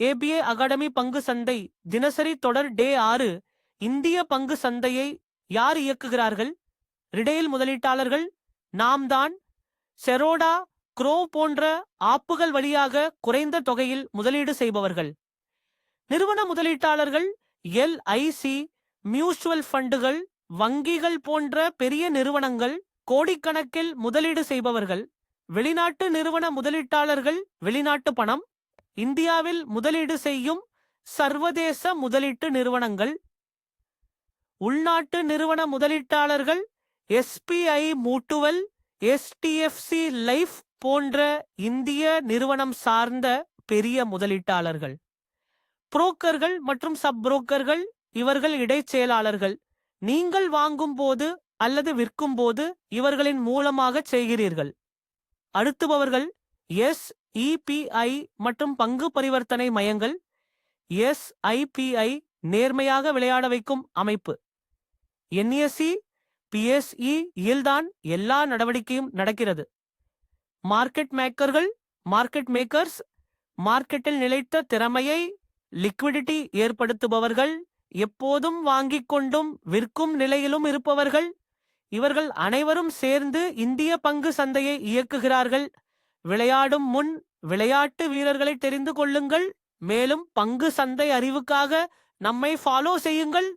ABA academy பங்கு சந்தை தினசரி தொடர் டே ஆறு இந்திய பங்கு சந்தையை யார் இயக்குகிறார்கள்? ரிடெயில் முதலீட்டாளர்கள் நாம் தான் செரோடா குரோ போன்ற ஆப்புகள் வழியாக குறைந்த தொகையில் முதலீடு செய்பவர்கள். நிறுவன முதலீட்டாளர்கள் எல்ஐசி மியூச்சுவல் ஃபண்டுகள் வங்கிகள் போன்ற பெரிய நிறுவனங்கள் கோடிக்கணக்கில் முதலீடு செய்பவர்கள். வெளிநாட்டு நிறுவன முதலீட்டாளர்கள் வெளிநாட்டு பணம். இந்தியாவில் முதலீடு செய்யும் சர்வதேச முதலீட்டு நிறுவனங்கள். உள்நாட்டு நிறுவன முதலீட்டாளர்கள் எஸ்பிஐ மூட்டுவல் எஸ்டிஎஃப்சி லைஃப் போன்ற இந்திய நிறுவனம் சார்ந்த பெரிய முதலீட்டாளர்கள். புரோக்கர்கள் மற்றும் சப் புரோக்கர்கள் இவர்கள் இடைச்செயலாளர்கள். நீங்கள் வாங்கும் போது அல்லது விற்கும் போது இவர்களின் மூலமாக செய்கிறீர்கள். அடுத்துபவர்கள் எஸ் இபிஐ மற்றும் பங்கு பரிவர்த்தனை மையங்கள் எஸ் ஐபிஐ நேர்மையாக விளையாட வைக்கும் அமைப்பு. என்எஸ்சி பிஎஸ்இ இல்தான் எல்லா நடவடிக்கையும் நடக்கிறது. மார்க்கெட் மேக்கர்கள் மார்க்கெட் மேக்கர்ஸ் மார்க்கெட்டில் நிலைத்த திறமையை லிக்விடிட்டி ஏற்படுத்துபவர்கள் எப்போதும் வாங்கிக் கொண்டும் விற்கும் நிலையிலும் இருப்பவர்கள் இவர்கள் அனைவரும் சேர்ந்து இந்திய பங்கு சந்தையை இயக்குகிறார்கள். விளையாடும் முன் விளையாட்டு வீரர்களை தெரிந்து கொள்ளுங்கள். மேலும் பங்கு சந்தை அறிவுக்காக நம்மை ஃபாலோ செய்யுங்கள்.